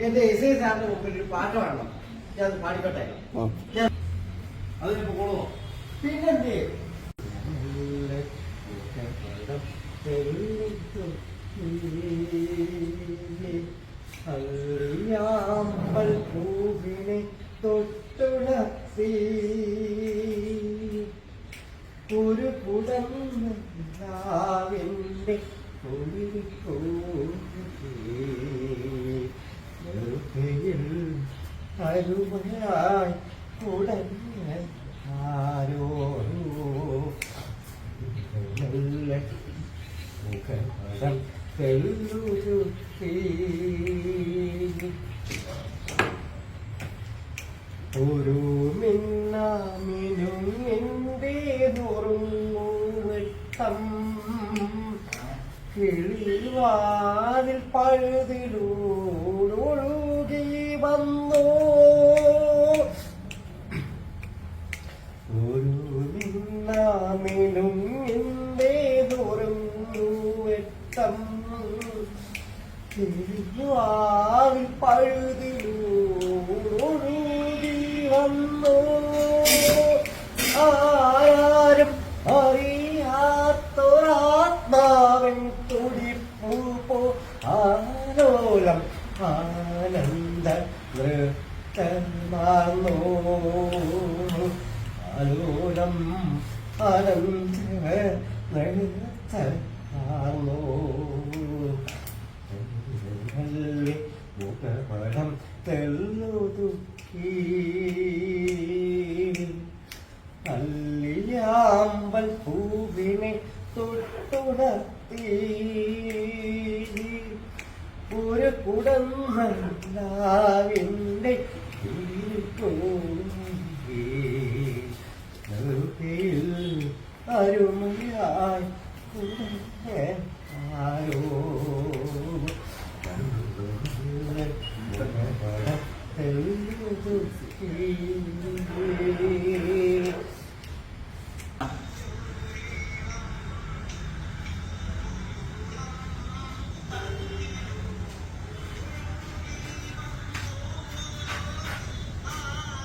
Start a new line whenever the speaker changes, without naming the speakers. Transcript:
എന്റെ S I സാറിന്റെ മുമ്പിൽ ഒരു പാട്ട് പാടണം. ഞാൻ അത് പാടിക്കോട്ടെ.
അതിനിപ്പോ കൊള്ളുവോ
പിന്നെന്തേ? അറിയാമ്പൽ പൂവിനെ ഒരു കുടന്നാവിന്റെ അരുമയായി കുടഞ്ഞ ആരോ മെല്ലെ മുഖപടം തെല്ലുരുത്തി ഒരു മിന്നാമിനും എന്തേ നുറുങ്ങുവെട്ടം കിളിവാതിൽ പഴുതിലൂടൊഴുകി വന്നോ ഒരു മിന്നാമിനും എന്തേ നുറുങ്ങുവെട്ടം കിളിവാതിൽ പഴുതിലൂടൊഴുകി വന്നോ. ആരും അറിയാത്തൊരാത്മാവൻ തുടിപ്പൂ പോ. ആലോലം ആനന്ദ നൃത്തമാർന്നോ ആലോലം മുഖപടം തെല്ലുതുക്കി അല്ലിയാമ്പൽ പൂവിനെ തൊട്ടുണർത്തി ഒരു കുടന്നല്ലാവിന്റെ അരുമയായി Thank you.